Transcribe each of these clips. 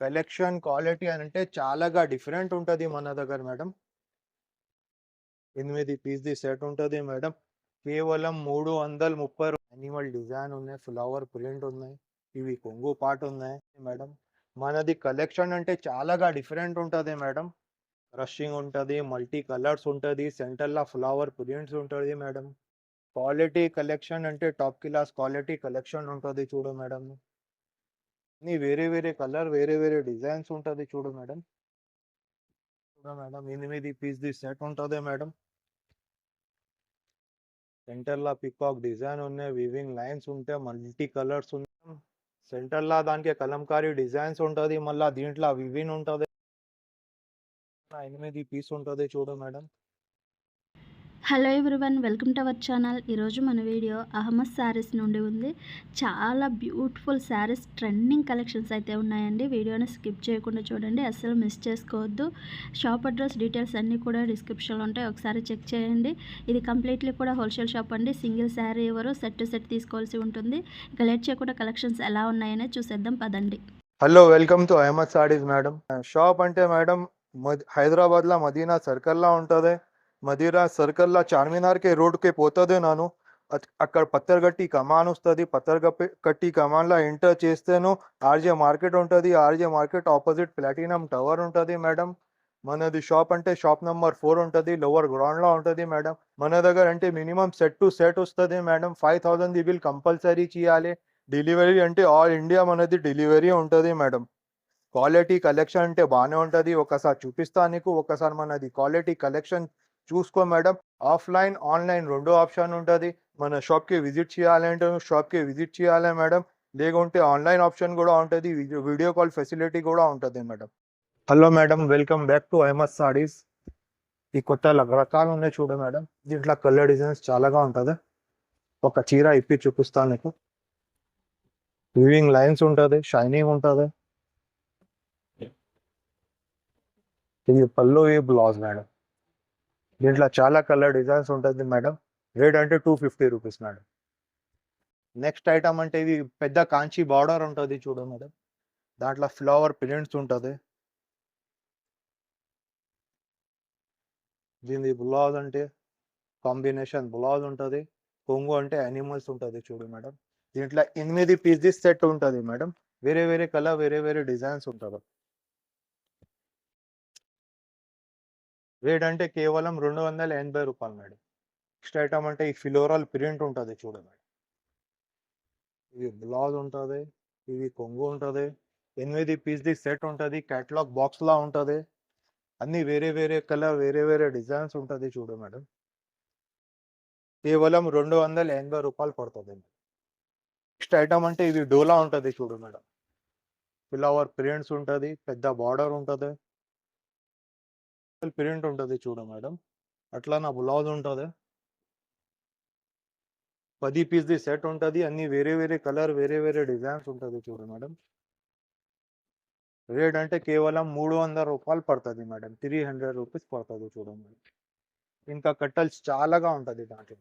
Collection quality అని అంటే చాలాగా డిఫరెంట్ ఉంటుంది మన దగ్గర మేడం. ఎనిమిది పీస్‌ది సెట్ ఉంటుంది మేడం. కేవలం 330 యానిమల్ డిజైన్ ఉన్నాయి. ఫ్లవర్ ప్రింట్ ఉన్నాయి. ఇవి కొంగు పార్ట్ ఉన్నాయి మేడం. మనది కలెక్షన్ అంటే చాలాగా డిఫరెంట్ ఉంటుంది మేడం. రషింగ్ ఉంటుంది మల్టీ కలర్స్ ఉంటుంది సెంటర్‌లో ఫ్లవర్ ప్రింట్స్ ఉంటుంది మేడం. క్వాలిటీ కలెక్షన్ అంటే టాప్ క్లాస్ క్వాలిటీ కలెక్షన్ ఉంటుంది చూడు మేడం. అన్ని వేరే వేరే కలర్ వేరే వేరే డిజైన్స్ ఉంటుంది చూడు మేడం. చూడు మేడం 8 పీస్‌ది సెట్ ఉంటుంది మేడం. సెంటర్‌లో పీకాక్ డిజైన్ ఉన్నాయి. వివింగ్ లైన్స్ ఉంటాయి. మల్టీ కలర్స్ ఉన్నాయి. సెంటర్‌లో దానికి కలంకారీ డిజైన్స్ ఉంటుంది మళ్ళీ దీంట్లో వివిన్ ఉంటుంది ఎనిమిది పీస్ ఉంటుంది చూడు madam. Hello everyone welcome to our channel. ఈరోజు మన వీడియో అహ్మద్ శారీస్ నుండి ఉంది. చాలా బ్యూటిఫుల్ శారీస్ ట్రెండింగ్ కలెక్షన్స్ అయితే ఉన్నాయండి. వీడియోని స్కిప్ చేయకుండా చూడండి. అస్సలు మిస్ చేసుకోవద్దు. షాప్ అడ్రస్ డీటెయిల్స్ అన్నీ కూడా డిస్క్రిప్షన్లో ఉంటాయి. ఒకసారి చెక్ చేయండి. ఇది కంప్లీట్లీ కూడా హోల్సేల్ షాప్ అండి. సింగిల్ శారీ ఎవరు సెట్ టు సెట్ తీసుకోవాల్సి ఉంటుంది. ఇక లేట్ చేయకుండా కలెక్షన్స్ ఎలా ఉన్నాయనే చూసేద్దాం. పదండి. Hello welcome to Ahmed sarees madam. Shop అంటే మేడం హైదరాబాద్‌లో మదీనా సర్కిల్‌లో ఉంటుంది. మదిరా సర్కిల్‌లో చార్మినార్కే రోడ్‌కి పోతుంది ನಾನು. అక్కడ పత్తర్గట్టి కమాన్ వస్తుంది పత్తర్గప్పి కట్టి కమాన్‌లో ఎంటర్ చేస్తేను ఆర్‌జే మార్కెట్ ఉంటుంది RJ market opposite platinum tower ఉంటుంది మేడం. మనది షాప్ అంటే షాప్ నెంబర్ ఫోర్ ఉంటుంది లోవర్ గ్రౌండ్‌లో ఉంటుంది మేడం. మన దగ్గర అంటే మినిమమ్ సెట్ టు సెట్ వస్తుంది మేడం. 5000 బిల్ కంపల్సరీ చేయాలి. డెలివరీ అంటే ఆల్ ఇండియా మనది డెలివరీ ఉంటుంది మేడం. క్వాలిటీ కలెక్షన్ అంటే బాగానే ఉంటుంది ఒకసారి చూపిస్తా నీకు. ఒకసారి మనది క్వాలిటీ కలెక్షన్ చూసుకో మేడం. ఆఫ్‌లైన్, ఆన్‌లైన్ 2 ఆప్షన్ ఉంటది. మన షాప్‌కి విజిట్ చేయాలంటే షాప్‌కి విజిట్ చేయాలి మేడం. లేకుంటే ఆన్‌లైన్ ఆప్షన్ కూడా ఉంటది. వీడియో వీడియో కాల్ ఫెసిలిటీ కూడా ఉంటది madam. Hello madam welcome back to Ahmed sarees. ఈ కొత్త ల రకాలు ఉన్నాయి చూడు మేడం. దీంట్లో కలర్ డిజైన్స్ చాలాగా ఉంటది. ఒక చీర ఇప్పి చూపిస్తా నీకు. వీవింగ్ లైన్స్ ఉంటది. షైనింగ్ ఉంటది. ఇది పళ్ళు ఈ బ్లౌజ్ మేడం. దీంట్లో చాలా కలర్ డిజైన్స్ ఉంటుంది మేడం. రేట్ అంటే 250 రూపీస్ మేడం. నెక్స్ట్ ఐటమ్ అంటే ఇది పెద్ద కాంచి బార్డర్ ఉంటుంది చూడు మేడం. దాంట్లో ఫ్లవర్ ప్రింట్స్ ఉంటుంది దీనిది బ్లౌజ్ అంటే కాంబినేషన్ బ్లౌజ్ ఉంటుంది కొంగు అంటే యానిమల్స్ ఉంటుంది చూడు మేడం. దీంట్లో 8 పీస్‌ది సెట్ ఉంటుంది మేడం. వేరే వేరే కలర్ వేరే వేరే డిజైన్స్ ఉంటుంది వేడ్ అంటే కేవలం 280 రూపాయలు మేడం. నెక్స్ట్ ఐటమ్ అంటే ఈ ఫిలోరల్ ప్రింట్ ఉంటుంది చూడు మేడం. ఇది బ్లౌజ్ ఉంటుంది ఇది కొంగు ఉంటుంది ఎనిమిది పీస్‌ది సెట్ ఉంటుంది క్యాటలాగ్ బాక్స్‌లా ఉంటుంది అన్నీ వేరే వేరే కలర్ వేరే వేరే డిజైన్స్ ఉంటుంది చూడు మేడం. కేవలం 280 రూపాయలు పడుతుంది నెక్స్ట్ ఐటమ్ అంటే ఇది డోలా ఉంటుంది చూడు మేడం. ఫ్లవర్ ప్రింట్స్ ఉంటుంది పెద్ద బార్డర్ ఉంటుంది ప్రింట్ ఉంటుంది చూడు మేడం. అట్లా నా బ్లౌజ్ ఉంటుంది పది పీస్‌ది సెట్ ఉంటుంది అన్ని వేరే వేరే కలర్ వేరే వేరే డిజైన్స్ ఉంటుంది చూడు మేడం. రేట్ అంటే కేవలం 300 రూపాయలు పడుతుంది మేడం. 300 రూపీస్ పడుతుంది చూడండి ఇంకా కట్టల్స్ చాలాగా ఉంటది దాంట్లో.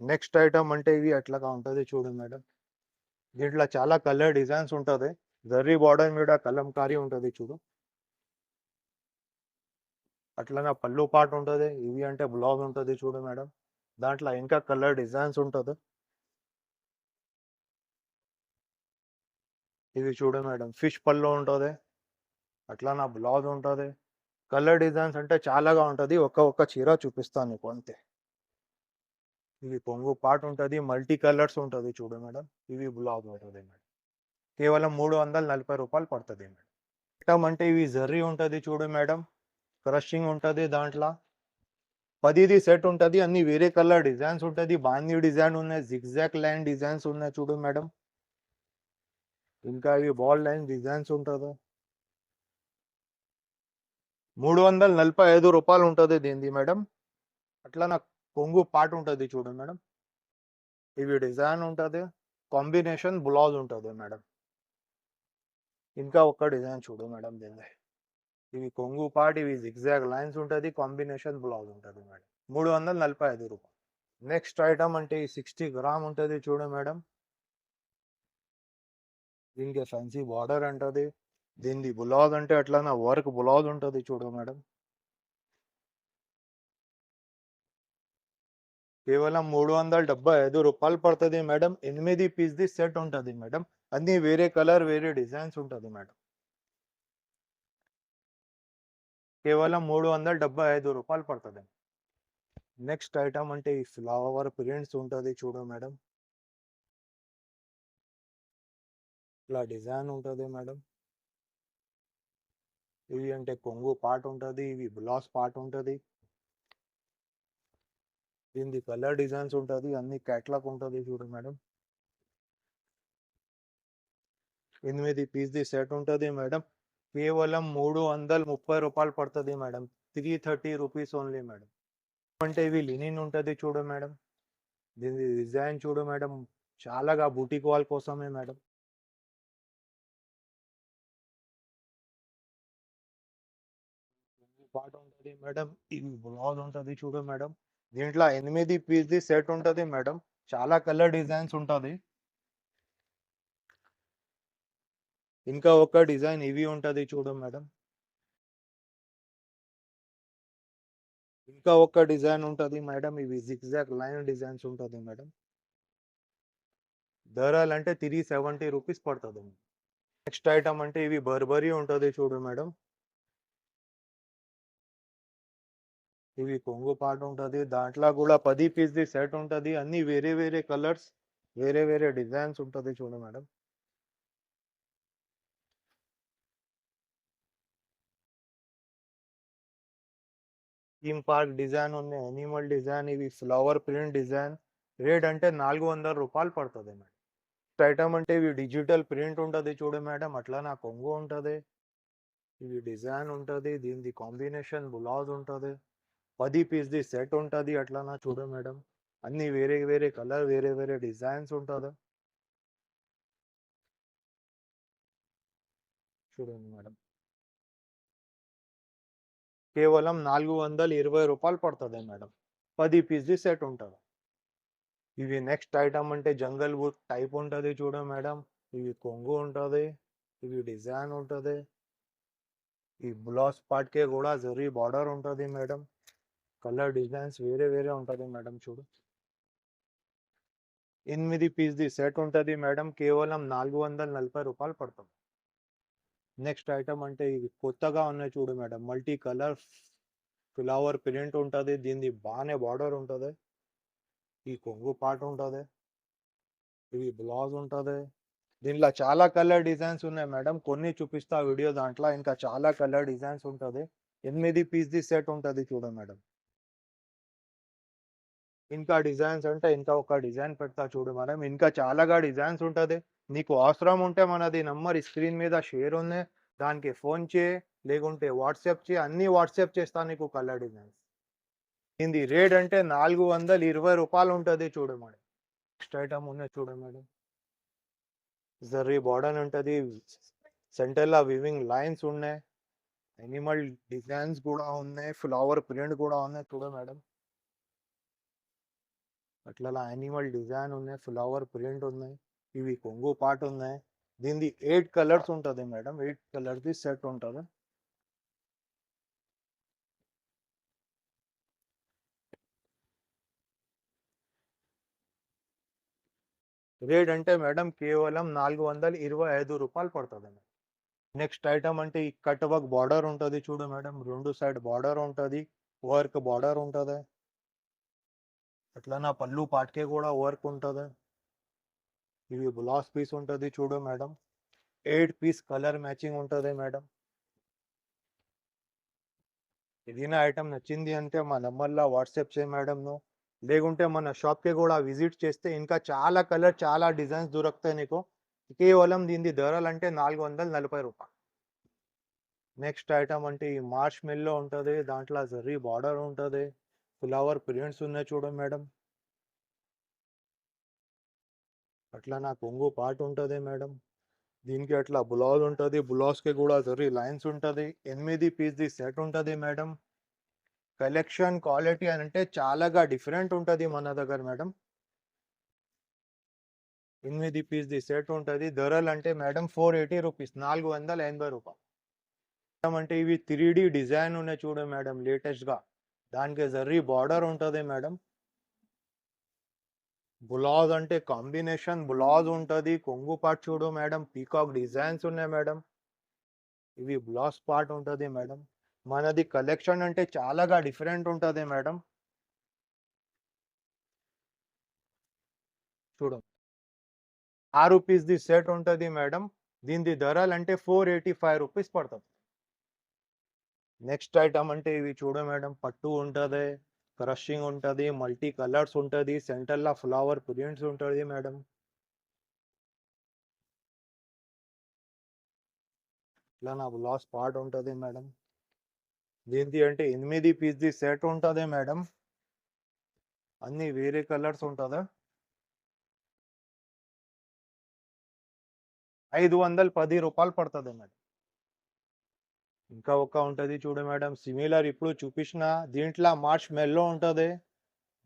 నెక్స్ట్ ఐటమ్ అంటే ఇవి అట్లాగా ఉంటుంది చూడు మేడం. దీంట్లో చాలా కలర్ డిజైన్స్ ఉంటది. జర్రీ బార్డర్ మీద కలంకారీ ఉంటుంది చూడు. అట్లనే పళ్ళు పాటు ఉంటుంది ఇవి అంటే బ్లాగ్ ఉంటుంది చూడు మేడం. దాంట్లో ఇంకా కలర్ డిజైన్స్ ఉంటుంది ఇవి చూడు మేడం. ఫిష్ పళ్ళు ఉంటుంది అట్లా నా బ్లౌజ్ ఉంటుంది కలర్ డిజైన్స్ అంటే చాలాగా ఉంటుంది ఒక్క ఒక్క చీర చూపిస్తాను నీకు అంతే. ఇవి పొంగు పాటు ఉంటుంది మల్టీ కలర్స్ ఉంటుంది చూడు మేడం. ఇవి బ్లౌజ్ ఉంటుంది మేడం. కేవలం 340 రూపాయలు పడుతుంది మేడం. అంటే ఇవి జర్రీ ఉంటుంది చూడు మేడం. క్రషింగ్ ఉంటుంది దాంట్లో. 10ది సెట్ ఉంటుంది అన్ని వేరే కలర్ డిజైన్స్ ఉంటుంది బాందీ డిజైన్ ఉన్నాయి. జిగ్జాక్ లైన్ డిజైన్స్ ఉన్నాయి చూడు మేడం. ఇంకా ఇవి బాల్ లైన్ డిజైన్స్ ఉంటుందో మూడు వందలు నలభై ఐదు రూపాయలు ఉంటుంది దీనిది మేడం. అట్లనే కొంగు పార్ట్ ఉంటుంది చూడు మేడం. ఇవి డిజైన్ ఉంటుంది కాంబినేషన్ బ్లౌజ్ ఉంటుంది మేడం. ఇంకా ఒక డిజైన్ చూడు మేడం దీనిది. ఇవి కొంగు పార్ట్ ఇవి జిగ్‌జాగ్ లైన్స్ ఉంటుంది కాంబినేషన్ బ్లౌజ్ ఉంటుంది మేడం. 345 రూపాయలు. నెక్స్ట్ ఐటమ్ అంటే ఈ 60 గ్రామ్ ఉంటుంది చూడు మేడం. దీనికి ఫ్యాన్సీ బార్డర్ అంటది దీనిది బ్లౌజ్ అంటే అట్లా నా వర్క్ బ్లౌజ్ ఉంటుంది చూడు మేడం కేవలం మూడు వందల డెబ్బై ఐదు రూపాయలు పడుతుంది మేడం ఎనిమిది పీస్ది సెట్ ఉంటుంది మేడం అన్ని వేరే కలర్ వేరే డిజైన్స్ ఉంటుంది మేడం కేవలం మూడు వందల డెబ్బై ఐదు రూపాయలు పడుతుంది. నెక్స్ట్ ఐటమ్ అంటే ఈ ఫ్లవర్ ప్రింట్స్ ఉంటుంది చూడు మేడం. ఇట్లా డిజైన్ ఉంటుంది మేడం. ఇవి అంటే కొంగు పార్ట్ ఉంటుంది ఇవి బ్లాస్ పార్ట్ ఉంటుంది. దీనిది కలర్ డిజైన్స్ ఉంటుంది అన్ని క్యాట్లాగ్ ఉంటుంది చూడు మేడం. ఎనిమిది పీస్ది సెట్ ఉంటుంది మేడం. కేవలం మూడు వందల ముప్పై రూపాయలు పడుతుంది madam. Three thirty rupees only madam. అంటే ఇవి లినిన్ ఉంటుంది చూడు మేడం. దీని డిజైన్ చూడు మేడం. చాలాగా బూటిక్ వాల్ కోసమే మేడం. పాట ఉంటుంది మేడం. ఇది బ్లౌజ్ ఉంటుంది చూడు మేడం. దీంట్లో ఎనిమిది పీస్ది సెట్ ఉంటుంది మేడం. చాలా కలర్ డిజైన్స్ ఉంటుంది. ఇంకా ఒక డిజైన్ ఇవి ఉంటుంది చూడు మేడం. ఇంకా ఒక డిజైన్ ఉంటుంది మేడం ఇవి జిగ్జాక్ లైన్ డిజైన్స్ ఉంటుంది మేడం. ధరలు అంటే త్రీ సెవెంటీ రూపీస్ పడుతుంది నెక్స్ట్ ఐటమ్ అంటే ఇవి బర్బరీ ఉంటుంది చూడు మేడం. ఇవి కొంగు పాట ఉంటుంది దాంట్లో కూడా పది పీస్ది సెట్ ఉంటుంది అన్ని వేరే వేరే కలర్స్ వేరే వేరే డిజైన్స్ ఉంటుంది చూడు మేడం. థీమ్ పార్క్ డిజైన్ ఉంది అనిమల్ డిజైన్ ఇవి ఫ్లవర్ ప్రింట్ డిజైన్. రేట్ అంటే నాలుగు వందల రూపాయలు పడుతుంది మేడం. ఐటమ్ అంటే ఇవి డిజిటల్ ప్రింట్ ఉంటుంది చూడు మేడం అట్లా నా కొంగు ఉంటుంది. ఇవి డిజైన్ ఉంటుంది దీనిది కాంబినేషన్ బ్లౌజ్ ఉంటుంది. పది పీస్ది సెట్ ఉంటుంది అట్లా నా చూడు మేడం. అన్ని వేరే వేరే కలర్ వేరే వేరే డిజైన్స్ ఉంటుంది. చూడండి మేడం. కేవలం నాలుగు వందల ఇరవై రూపాయలు పడుతుంది మేడం. పది పీస్ది సెట్ ఉంటుంది. ఇవి నెక్స్ట్ ఐటమ్ అంటే జంగల్ వుడ్ టైప్ ఉంటుంది చూడ మేడం. ఇవి కొంగు ఉంటుంది. ఇవి డిజైన్ ఉంటుంది. ఈ బ్లౌజ్ పార్ట్కే కూడా జరీ బార్డర్ ఉంటుంది మేడం. కలర్ డిజైన్స్ వేరే వేరే ఉంటుంది మేడం చూడు. ఎనిమిది పీస్ది సెట్ ఉంటుంది మేడం. కేవలం నాలుగు వందల నలభై రూపాయలు పడుతుంది. నెక్స్ట్ ఐటమ్ అంటే ఇవి కొత్తగా ఉన్నాయి చూడు madam. Multi colour flower print ఉంటుంది. దీనిది బాగానే బార్డర్ ఉంటుంది. ఈ కొంగు పార్ట్ ఉంటుంది. ఇవి బ్లౌజ్ ఉంటుంది. దీంట్లో చాలా కలర్ డిజైన్స్ ఉన్నాయి మేడం. కొన్ని చూపిస్తా వీడియో దాంట్లో. ఇంకా చాలా కలర్ డిజైన్స్ ఉంటుంది. ఎనిమిది పీస్ది సెట్ ఉంటుంది చూడు మేడం. ఇంకా డిజైన్స్ అంటే ఇంకా ఒక డిజైన్ పెడతా చూడు మేడం. ఇంకా చాలాగా డిజైన్స్ ఉంటుంది. నీకు అవసరం ఉంటే మనది నంబర్ స్క్రీన్ మీద షేర్ ఉంది. దానికి ఫోన్ చేయి లేకుంటే వాట్సాప్ చేయి అన్ని వాట్సాప్ చేస్తా నీకు కలర్ డిజైన్స్ ఇది రేట్ అంటే నాలుగు వందల ఇరవై రూపాయలు ఉంటుంది చూడు మేడం. నెక్స్ట్ ఐటమ్ ఉన్నాయి చూడు మేడం. జర్రీ బార్డర్ ఉంటుంది. సెంటర్లో వివింగ్ లైన్స్ ఉన్నాయి. ఎనిమల్ డిజైన్స్ కూడా ఉన్నాయి. ఫ్లవర్ ప్రింట్ కూడా ఉన్నాయి చూడు మేడం. అట్లా యానిమల్ డిజైన్ ఉన్నాయి. ఫ్లవర్ ప్రింట్ ఉన్నాయి. ఇవి కొంగు పార్ట్ ఉన్నాయి. దీనిది ఎయిట్ కలర్స్ ఉంటుంది మేడం. ఎయిట్ కలర్ది సెట్ ఉంటుంది. రేట్ అంటే మేడం కేవలం నాలుగు వందల ఇరవై ఐదు రూపాయలు పడుతుంది మేడం. నెక్స్ట్ ఐటమ్ అంటే ఈ కట్ వర్క్ బార్డర్ ఉంటుంది చూడు మేడం. రెండు సైడ్ బార్డర్ ఉంటుంది. వర్క్ బార్డర్ ఉంటుంది. అట్లా నా పళ్ళు పాట్కే కూడా వర్క్ ఉంటుంది. ఇవి బ్లౌజ్ పీస్ ఉంటుంది చూడు madam eight piece colour matching ఉంటుంది మేడం ఏదైనా ఐటమ్ నచ్చింది అంటే మా నెంబర్లో వాట్సాప్ చేయి మేడం నువ్వు లేకుంటే మన షాప్కి కూడా విజిట్ చేస్తే ఇంకా చాలా కలర్ చాలా డిజైన్స్ దొరుకుతాయి నీకు. కేవలం దీని ధరలు అంటే నాలుగు వందల నలభై రూపాయలు. నెక్స్ట్ ఐటమ్ అంటే ఈ మార్చ్ మిల్లో ఉంటుంది దాంట్లో జర్రీ బార్డర్ ఉంటుంది. ఫ్లవర్ ప్రింట్స్ ఉన్నాయి చూడు మేడం అట్లా నా కొంగు పార్ట్ ఉంటుంది మేడం. దీనికి అట్లా బ్లౌజ్ ఉంటుంది బ్లౌజ్కి కూడా జరీ లైన్స్ ఉంటుంది. ఎనిమిది పీస్ది సెట్ ఉంటుంది మేడం. కలెక్షన్ క్వాలిటీ అని అంటే చాలాగా డిఫరెంట్ ఉంటుంది మన దగ్గర మేడం. ఎనిమిది పీస్ది సెట్ ఉంటుంది. ధరలు అంటే మేడం ఫోర్ ఎయిటీ రూపీస్ నాలుగు వందల ఎనభై రూపాయలు. అంటే ఇవి త్రీ డిజైన్ ఉన్నాయి చూడు మేడం లేటెస్ట్గా దానికి జర్రీ బార్డర్ ఉంటుంది మేడం. బులాజ్ అంటే కాంబినేషన్. బులాజ్ ఉంటుంది కొంగు పార్ట్ చూడు మేడం. పీకాక్ డిజైన్స్ ఉన్నాయి మేడం. ఇవి బ్లాస్ పార్ట్ ఉంటుంది మేడం. మనది కలెక్షన్ అంటే చాలాగా డిఫరెంట్ ఉంటుంది మేడం. చూడు. ఆ రూపీస్ది సెట్ ఉంటుంది మేడం. దీనిది ధరలు అంటే ఫోర్ ఎయిటీ ఫైవ్ రూపీస్ పడుతుంది నెక్స్ట్ ఐటమ్ అంటే ఇవి చూడు మేడం. పట్టు ఉంటుంది. క్రషింగ్ ఉంటుంది మల్టీ కలర్స్ ఉంటుంది సెంటర్లో ఫ్లవర్ ప్రింట్స్ ఉంటుంది మేడం. ఇట్లా నా బ్లౌజ్ పార్ట్ ఉంటుంది మేడం. దీనికి అంటే ఎనిమిది పీస్ది సెట్ ఉంటుంది మేడం. అన్ని వేరే కలర్స్ ఉంటుందా? ఐదు వందల పది రూపాయలు పడుతుంది మేడం. ఇంకా ఒక ఉంటుంది చూడు మేడం. సిమిలర్ ఇప్పుడు చూపించిన దీంట్లో మార్చ్ మెల్లో ఉంటుంది.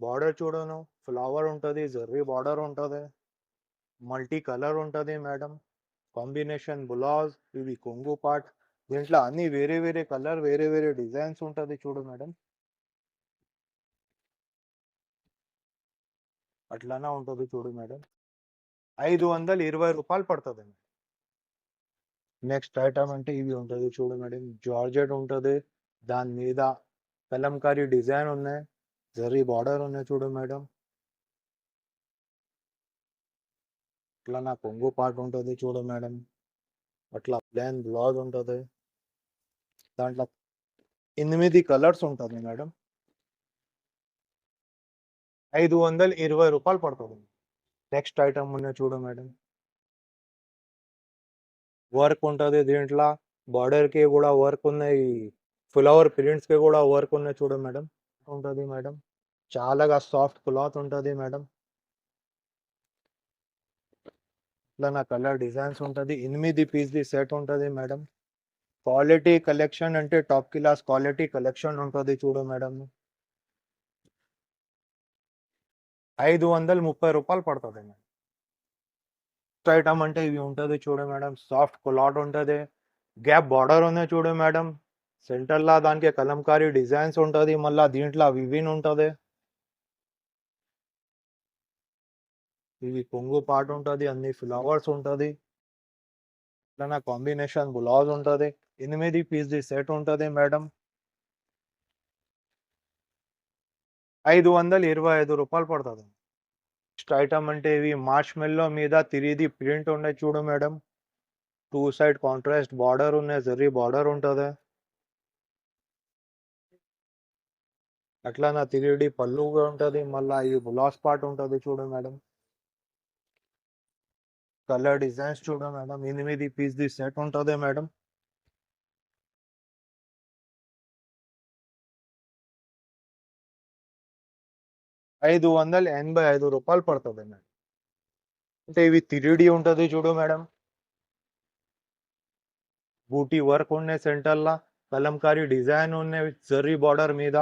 బార్డర్ చూడను. ఫ్లవర్ ఉంటుంది. జర్రీ బార్డర్ ఉంటుంది. మల్టీ కలర్ ఉంటుంది మేడం. కాంబినేషన్ బ్లౌజ్ ఇవి కొంగు పార్ట్ దీంట్లో అన్ని వేరే వేరే కలర్ వేరే వేరే డిజైన్స్ ఉంటుంది చూడు మేడం. అట్లానే ఉంటుంది చూడు మేడం. ఐదు వందల ఇరవై రూపాయలు పడుతుంది మేడం. నెక్స్ట్ ఐటమ్ అంటే ఇవి ఉంటుంది చూడు మేడం జార్జెట్ ఉంటుంది. దాని మీద కలంకారీ డిజైన్ ఉన్నాయి. జరీ బార్డర్ ఉన్నాయి చూడు మేడం అట్లా నా కొంగు పార్ట్ ఉంటుంది చూడు మేడం అట్లా ప్లాన్ బ్లౌజ్ ఉంటుంది. దాంట్లో ఎనిమిది కలర్స్ ఉంటుంది మేడం ఐదు వందల ఇరవై రూపాయలు పడుతుంది. నెక్స్ట్ ఐటమ్ ఉన్నాయి చూడు మేడం వర్క్ ఉంటుంది దీంట్లో. బార్డర్కి కూడా వర్క్ ఉన్నాయి. ఫ్లవర్ ప్రింట్స్కి కూడా వర్క్ ఉన్నాయి చూడు మేడం. ఉంటుంది మేడం. చాలాగా సాఫ్ట్ క్లాత్ ఉంటుంది మేడం. ఇట్లా నా కలర్ డిజైన్స్ ఉంటుంది. ఎనిమిది పీస్ది సెట్ ఉంటుంది మేడం. క్వాలిటీ కలెక్షన్ అంటే టాప్ క్లాస్ క్వాలిటీ కలెక్షన్ ఉంటుంది చూడు మేడం. ఐదు వందల ముప్పై రూపాయలు పడుతుంది మేడం. ఐటమ్ అంటే ఇవి ఉంటుంది చూడు మేడం సాఫ్ట్ క్లాత్ ఉంటుంది గ్యాప్ బార్డర్ ఉంది చూడు మేడం సెంటర్లో దానికి కలంకారీ డిజైన్స్ ఉంటుంది మళ్ళీ దీంట్లో వివిన్ ఉంటుంది ఇవి కొంగు పార్ట్ ఉంటుంది అన్ని ఫ్లవర్స్ ఉంటుంది ఇట్లా కాంబినేషన్ బ్లౌజ్ ఉంటుంది ఎనిమిది పీస్ది సెట్ ఉంటుంది మేడం ఐదు వందల ఇరవై ఐదు రూపాయలు పడుతుంది నెక్స్ట్ ఐటమ్ అంటే ఇవి మార్చ్ మెల్లో మీద తిరిగి ప్రింట్ ఉన్నాయి చూడు madam two side contrast border ఉన్నాయి జరీ బార్డర్ ఉంటుంది. అట్లా నా తిరిగి పళ్ళుగా ఉంటుంది మళ్ళీ ఈ బ్లాస్ పార్ట్ ఉంటుంది చూడు మేడం కలర్ డిజైన్స్ చూడు మేడం ఎనిమిది పీస్ది సెట్ ఉంటుంది మేడం ఐదు వందల ఎనభై ఐదు రూపాయలు పడుతుంది మేడం అంటే ఇవి తిరిడి ఉంటుంది చూడు మేడం. బూటీ వర్క్ ఉన్నాయి సెంటర్లో కలంకారీ డిజైన్ ఉన్నాయి జర్రీ బార్డర్ మీద.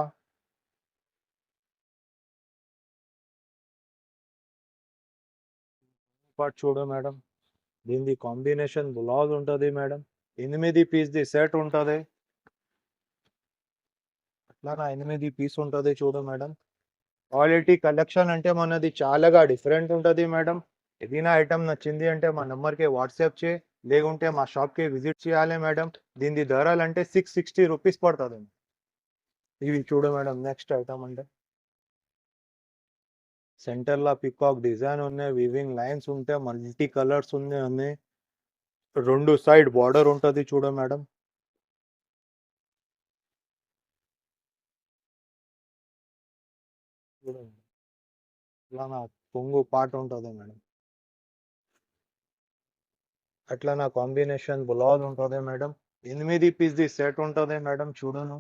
పాటు చూడు మేడం. దీనిది కాంబినేషన్ బ్లౌజ్ ఉంటుంది మేడం. ఎనిమిది పీస్ది సెట్ ఉంటుంది. అట్లా ఎనిమిది పీస్ ఉంటుంది చూడు మేడం. క్వాలిటీ కలెక్షన్ అంటే మనది చాలాగా డిఫరెంట్ ఉంటుంది మేడం. ఏదైనా ఐటమ్ నచ్చింది అంటే మా నెంబర్కి వాట్సాప్ చేయి లేకుంటే మా షాప్కి విజిట్ చేయాలి మేడం. దీని ధరలు అంటే సిక్స్ సిక్స్టీ రూపీస్ పడుతుంది. ఇవి చూడు మేడం నెక్స్ట్ ఐటమ్ అంటే. సెంటర్లో పికాక్ డిజైన్ ఉన్నాయి వివింగ్ లైన్స్ ఉంటాయి మల్టీ కలర్స్ ఉన్నాయి అన్నీ. రెండు సైడ్ బార్డర్ ఉంటుంది చూడు మేడం. చూడండి. ఇట్లా నా కొంగు పాట ఉంటుంది మేడం. అట్లా నా కాంబినేషన్ బ్లౌజ్ ఉంటుంది మేడం. ఎనిమిది పీస్ది సెట్ ఉంటుంది మేడం చూడను.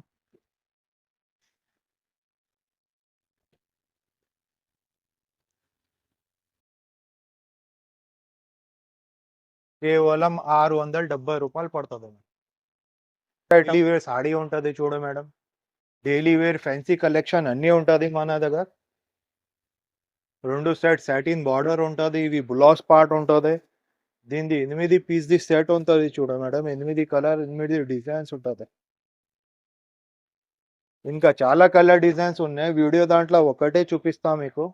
కేవలం ఆరు వందల డెబ్బై రూపాయలు పడుతుంది వేర్ సాడీ ఉంటుంది చూడు madam. Daily wear fancy collection అన్నీ ఉంటుంది మన దగ్గర. రెండు సెట్ సాటిన్ బార్డర్ ఉంటుంది ఇవి బ్లౌజ్ పార్ట్ ఉంటుంది. దీనిది ఎనిమిది పీస్ ది సెట్ ఉంటుంది చూడ మేడం ఎనిమిది కలర్ ఎనిమిది డిజైన్స్ ఉంటుంది. ఇంకా చాలా కలర్ డిజైన్స్ ఉన్నాయి వీడియో దాంట్లో ఒకటే చూపిస్తా మీకు.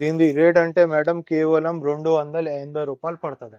దీనిది రేట్ అంటే మేడం కేవలం రెండు వందల ఎనభై రూపాయలు పడుతుంది